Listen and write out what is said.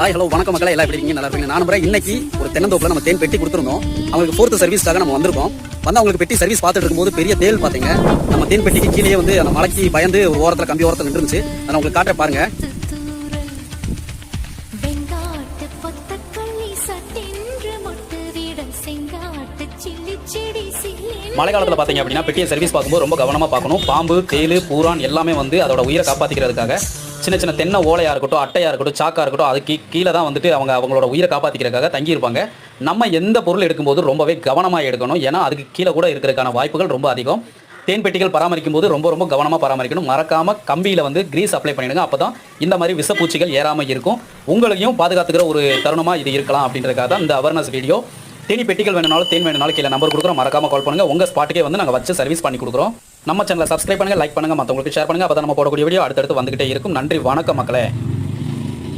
Hi hello வணக்கம் மக்களே. எல்லாம் எப்படி இருக்கீங்க? நல்லா இருக்கீங்க. நான் நம்புறேன் இன்னைக்கு ஒரு தென்னந்தோப்புல நம்ம தேன் பெட்டி கொடுத்துருந்தோம். அவங்களுக்கு ஃபோர்த் சர்வீஸ்க்காக நம்ம வந்திருக்கோம். வந்து அவங்களுக்கு பெட்டி சர்வீஸ் பார்த்துட்டு இருக்கும்போது பெரிய தேல் பாத்தீங்க நம்ம தேன் பெட்டிக்கு கீழே வந்து அந்த மலைக்கு பயந்து ஒரு ஓரத்துல கம்பி ஓரத்துல நின்றுச்சு அதை உங்களுக்கு காட்ட பாருங்க. மழை காலத்துல பாத்தீங்க அப்படின்னா பெட்டியை சர்வீஸ் பார்க்கும்போது ரொம்ப கவனமா பார்க்கணும். பாம்பு தேளு பூரான் எல்லாமே வந்து அதோட உயிரை காப்பாத்திக்கிறதுக்காக. சின்ன சின்ன தென்னை ஓலையாக இருக்கட்டும் அட்டையாக இருக்கட்டும் சாக்காக இருக்கட்டும் அதுக்கு கீழே தான் வந்துட்டு அவங்க அவங்களோட உயிரை காப்பாற்றிக்கிறதுக்காக தங்கியிருப்பாங்க. நம்ம எந்த பொருள் எடுக்கும்போது ரொம்பவே கவனமாக எடுக்கணும். ஏன்னா அதுக்கு கீழே கூட இருக்கிறதுக்கான வாய்ப்புகள் ரொம்ப அதிகம். தேன் பெட்டிகள் பராமரிக்கும் போது ரொம்ப ரொம்ப கவனமாக பராமரிக்கணும். மறக்காம கம்பியில் வந்து கிரீஸ் அப்ளை பண்ணிடுங்க. அப்போ தான் இந்த மாதிரி விஷப்பூச்சிகள் ஏறாமல் இருக்கும். உங்களையும் பாதுகாத்துக்கிற ஒரு தருணமாக இது இருக்கலாம் அப்படின்றதுக்காக தான் இந்த அவேர்னஸ் வீடியோ தேனி பெட்டிகள் வேணுனாலும் தேன் வேணுனாலும் கீழே நம்பர் கொடுக்குறோம். மறக்காம கால் பண்ணுங்கள் உங்கள் ஸ்பாட்டுக்கே வந்து நாங்கள் வச்சு சர்வீஸ் பண்ணி கொடுக்குறோம். நம்ம சேனலை சப்ஸ்கிரைப் பண்ணுங்க லைக் பண்ணுங்க மற்றவங்களுக்கு ஷேர் பண்ணுங்க. அப்போ நம்ம போடக்கூடிய வீடியோ அடுத்தடுத்து வந்துகிட்டே இருக்கும். நன்றி வணக்கம் மக்களே.